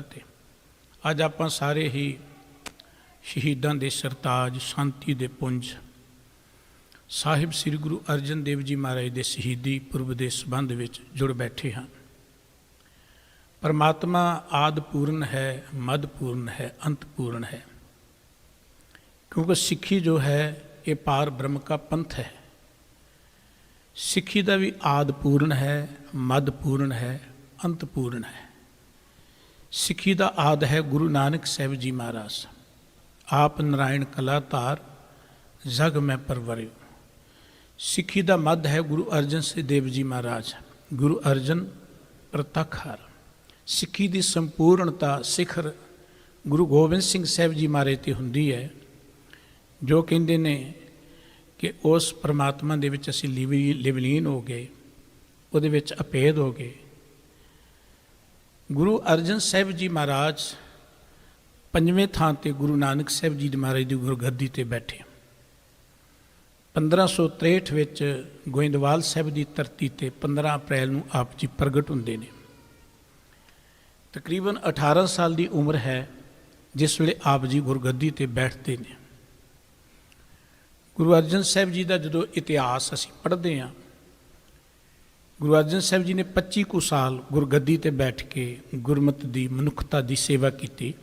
ਤੇ ਅੱਜ ਆਪਾਂ ਸਾਰੇ ਹੀ ਸ਼ਹੀਦਾਂ ਦੇ ਸਰਤਾਜ, ਸ਼ਾਂਤੀ ਦੇ ਪੁੰਜ ਸਾਹਿਬ ਸ੍ਰੀ ਗੁਰੂ ਅਰਜਨ ਦੇਵ ਜੀ ਮਹਾਰਾਜ ਦੇ ਸ਼ਹੀਦੀ ਪੁਰਬ ਦੇ ਸੰਬੰਧ ਵਿੱਚ ਜੁੜ ਬੈਠੇ ਹਾਂ। ਪਰਮਾਤਮਾ ਆਦ ਪੂਰਨ ਹੈ ਮਦ ਪੂਰਨ ਹੈ ਅੰਤ ਪੂਰਨ ਹੈ। ਕਿਉਂਕਿ ਸਿੱਖੀ ਜੋ ਹੈ, ਇਹ ਪਾਰ ਬ੍ਰਹਮ ਕਾ ਪੰਥ ਹੈ। ਸਿੱਖੀ ਦਾ ਵੀ ਆਦ ਪੂਰਨ ਹੈ ਮਦ ਪੂਰਨ ਹੈ ਅੰਤ ਪੂਰਨ ਹੈ। ਸਿੱਖੀ ਦਾ ਆਦ ਹੈ ਗੁਰੂ ਨਾਨਕ ਸਾਹਿਬ ਜੀ ਮਹਾਰਾਜ। ਆਪ ਨਰਾਇਣ ਕਲਾ ਧਾਰ ਜਗ ਮੈਂ ਪਰਵਰਿਓ। ਸਿੱਖੀ ਦਾ ਮੱਧ ਹੈ ਗੁਰੂ ਅਰਜਨ ਸਾਹਿਬ ਦੇਵ ਜੀ ਮਹਾਰਾਜ। ਗੁਰੂ ਅਰਜਨ ਪ੍ਰਤਖਰ। ਸਿੱਖੀ ਦੀ ਸੰਪੂਰਨਤਾ ਸਿਖਰ ਗੁਰੂ ਗੋਬਿੰਦ ਸਿੰਘ ਸਾਹਿਬ ਜੀ ਮਹਾਰਾਜ ਤੇ ਹੁੰਦੀ ਹੈ, ਜੋ ਕਹਿੰਦੇ ਨੇ ਕਿ ਉਸ ਪ੍ਰਮਾਤਮਾ ਦੇ ਵਿੱਚ ਅਸੀਂ ਲਿਵ- ਲਿਵਲੀਨ ਹੋ ਗਏ, ਉਹਦੇ ਵਿੱਚ ਅਪੇਧ ਹੋ ਗਏ। ਗੁਰੂ ਅਰਜਨ ਸਾਹਿਬ ਜੀ ਮਹਾਰਾਜ ਪੰਜਵੇਂ ਥਾਂ ਤੇ ਗੁਰੂ ਨਾਨਕ ਸਾਹਿਬ ਜੀ ਦੇ ਮਹਾਰਾਜ ਦੀ ਗੁਰਗੱਦੀ ਤੇ ਬੈਠੇ 1563 ਵਿੱਚ ਗੋਇੰਦਵਾਲ ਸਾਹਿਬ ਦੀ ਧਰਤੀ ਤੇ 15 ਅਪ੍ਰੈਲ ਨੂੰ ਆਪ ਜੀ ਪ੍ਰਗਟ ਹੁੰਦੇ ਨੇ। ਤਕਰੀਬਨ 18 ਸਾਲ ਦੀ ਉਮਰ ਹੈ ਜਿਸ ਵੇਲੇ ਆਪ ਜੀ ਗੁਰਗੱਦੀ ਤੇ ਬੈਠਦੇ ਨੇ। ਗੁਰੂ ਅਰਜਨ ਸਾਹਿਬ ਜੀ ਦਾ ਜਦੋਂ ਇਤਿਹਾਸ ਅਸੀਂ ਪੜ੍ਹਦੇ ਹਾਂ ਗੁਰੂ ਅਰਜਨ ਸਾਹਿਬ ਜੀ ਨੇ 25 ਕੁ ਸਾਲ ਗੁਰਗੱਦੀ ਤੇ ਬੈਠ ਕੇ ਗੁਰਮਤ ਦੀ ਮਨੁੱਖਤਾ ਦੀ ਸੇਵਾ ਕੀਤੀ।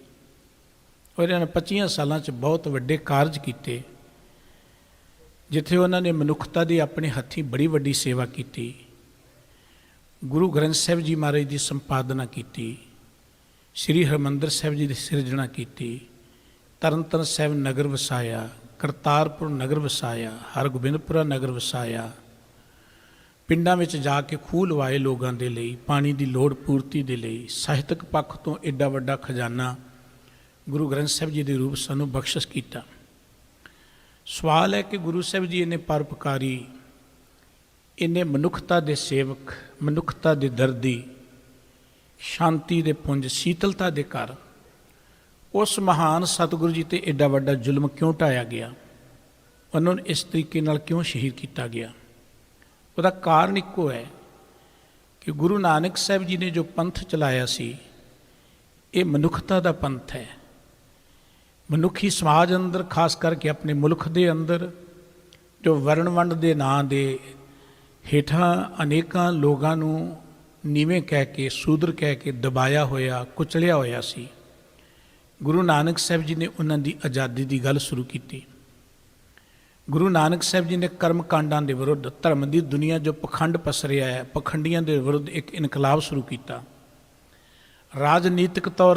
ਔਰ ਇਹਨਾਂ 25 ਸਾਲਾਂ 'ਚ ਬਹੁਤ ਵੱਡੇ ਕਾਰਜ ਕੀਤੇ। ਜਿੱਥੇ ਉਹਨਾਂ ਨੇ ਮਨੁੱਖਤਾ ਦੀ ਆਪਣੇ ਹੱਥੀਂ ਬੜੀ ਵੱਡੀ ਸੇਵਾ ਕੀਤੀ। ਗੁਰੂ ਗ੍ਰੰਥ ਸਾਹਿਬ ਜੀ ਮਹਾਰਾਜ ਦੀ ਸੰਪਾਦਨਾ ਕੀਤੀ। ਸ੍ਰੀ ਹਰਮੰਦਰ ਸਾਹਿਬ ਜੀ ਦੀ ਸਿਰਜਣਾ ਕੀਤੀ। ਤਰਨਤਨ ਸਾਹਿਬ ਨਗਰ ਵਸਾਇਆ, ਕਰਤਾਰਪੁਰ ਨਗਰ ਵਸਾਇਆ, ਹਰਗੋਬਿੰਦਪੁਰਾ ਨਗਰ ਵਸਾਇਆ ਪਿੰਡਾਂ ਵਿੱਚ ਜਾ ਕੇ ਖੂਹ ਲਵਾਏ ਲੋਕਾਂ ਦੇ ਲਈ, ਪਾਣੀ ਦੀ ਲੋੜ, ਪੂਰਤੀ ਦੇ ਲਈ। ਸਾਹਿਤਕ ਪੱਖ ਤੋਂ ਐਡਾ ਵੱਡਾ ਖਜ਼ਾਨਾ ਗੁਰੂ ਗ੍ਰੰਥ ਸਾਹਿਬ ਜੀ ਦੇ ਰੂਪ ਸਾਨੂੰ ਬਖਸ਼ਿਸ਼ ਕੀਤਾ। ਸਵਾਲ ਹੈ ਕਿ ਗੁਰੂ ਸਾਹਿਬ ਜੀ ਇਹਨੇ ਪਰਪਕਾਰੀ ਇਹਨੇ ਮਨੁੱਖਤਾ ਦੇ ਸੇਵਕ, ਮਨੁੱਖਤਾ ਦੇ ਦਰਦੀ, ਸ਼ਾਂਤੀ ਦੇ ਪੁੰਜ, ਸ਼ੀਤਲਤਾ ਦੇ ਘਰ, ਉਸ ਮਹਾਨ ਸਤਿਗੁਰੂ ਜੀ ਤੇ ਐਡਾ ਵੱਡਾ ਜ਼ੁਲਮ ਕਿਉਂ ਢਾਇਆ ਗਿਆ? ਉਹਨਾਂ ਨੂੰ ਇਸ ਤਰੀਕੇ ਨਾਲ ਕਿਉਂ ਸ਼ਹੀਦ ਕੀਤਾ ਗਿਆ? ਉਹਦਾ ਕਾਰਨ ਇੱਕੋ ਹੈ ਕਿ ਗੁਰੂ ਨਾਨਕ ਸਾਹਿਬ ਜੀ ਨੇ ਜੋ ਪੰਥ ਚਲਾਇਆ ਸੀ, ਇਹ ਮਨੁੱਖਤਾ ਦਾ ਪੰਥ ਹੈ। ਮਨੁੱਖੀ ਸਮਾਜ ਅੰਦਰ, ਖਾਸ ਕਰਕੇ ਆਪਣੇ ਮੁਲਕ ਦੇ ਅੰਦਰ, ਜੋ ਵਰਣ ਵੰਡ ਦੇ ਨਾਂ ਦੇ ਹੇਠਾਂ ਅਨੇਕਾਂ ਲੋਕਾਂ ਨੂੰ ਨੀਵੇਂ ਕਹਿ ਕੇ, ਸੂਦਰ ਕਹਿ ਕੇ ਦਬਾਇਆ ਹੋਇਆ, ਕੁਚਲਿਆ ਹੋਇਆ ਸੀ, ਗੁਰੂ ਨਾਨਕ ਸਾਹਿਬ ਜੀ ਨੇ ਉਹਨਾਂ ਦੀ ਆਜ਼ਾਦੀ ਦੀ ਗੱਲ ਸ਼ੁਰੂ ਕੀਤੀ। ਗੁਰੂ ਨਾਨਕ ਸਾਹਿਬ ਜੀ ਨੇ ਕਰਮ ਕਾਂਡਾਂ ਦੇ ਵਿਰੁੱਧ ਧਰਮ ਦੀ ਦੁਨੀਆ ਜੋ ਪਖੰਡ ਪਸਰਿਆ ਹੈ, ਪਖੰਡੀਆਂ ਦੇ ਵਿਰੁੱਧ ਇੱਕ ਇਨਕਲਾਬ ਸ਼ੁਰੂ ਕੀਤਾ। ਰਾਜਨੀਤਿਕ ਤੌਰ